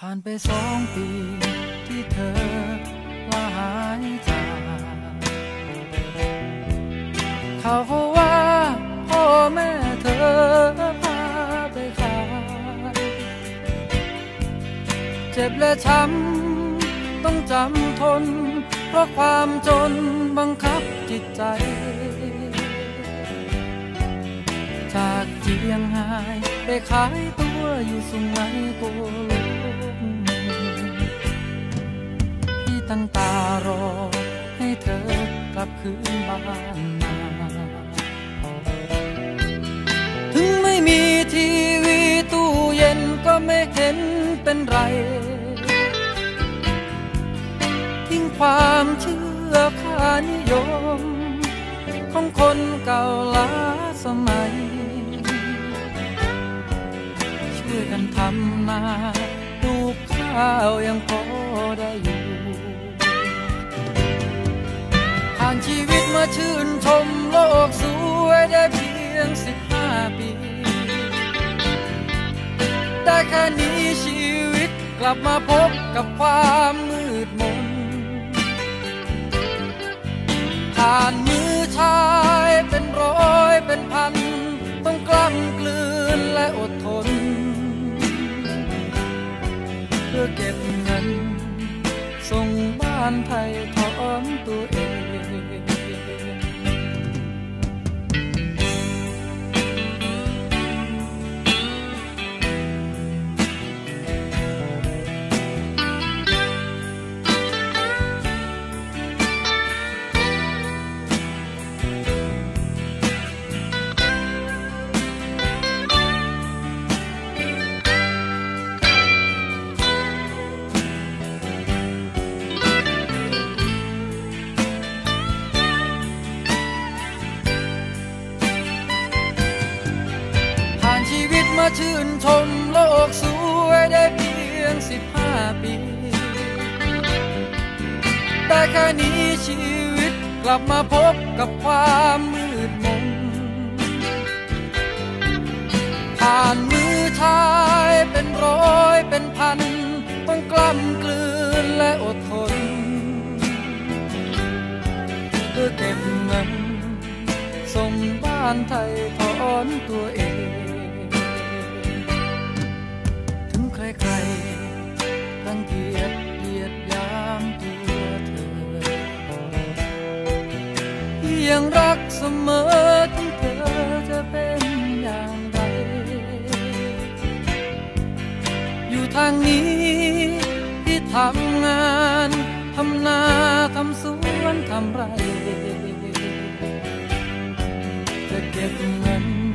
ผ่านไปสองปีที่เธอลาหายจากเขาว่าพ่อแม่เธอพาไปขายเจ็บและช้ำต้องจำทน เพราะความจนบังคับจิตใจ เจียงหายไปขายตัวอยู่สุงไหงโกลกพี่ตั้งตารอให้เธอกลับคืนบ้านมาถึงไม่มีทีวีตู้เย็นก็ไม่เห็นเป็นไร ทิ้งความเชื่อค่านิยม ของคนเก่าล้าสมัย กันทำนาปลูกข้าวยังพอได้อยู่ผ่านชีวิตมาชื่นชมโลกสวยได้เพียงสิบห้าปีได้แค่นี้ชีวิตกลับมาพบกับความมืดมนผ่านมือชายเป็นร้อยเป็นพัน ต้องกล้ำกลืนและอดทน เก็บเงิน ส่งบ้านไทยถอนตัวเอง ชื่นชมโลกสวยได้เพียงสิบห้าปี แต่แค่นี้ชีวิตกลับมาพบกับความมืดมนผ่านมือชายเป็นร้อยเป็นพัน ต้องกล้ำกลืนและอดทน เพื่อเก็บเงินส่งบ้านไทยถอนตัวเอง ถึงใครๆรังเกียจเหยียดยามตัวเธอยังรักเสมอถึงเธอจะเป็นอย่างไร อยู่ทางนี้ที่ทำงานทำนาทำสวนทำไร จะเก็บเงิน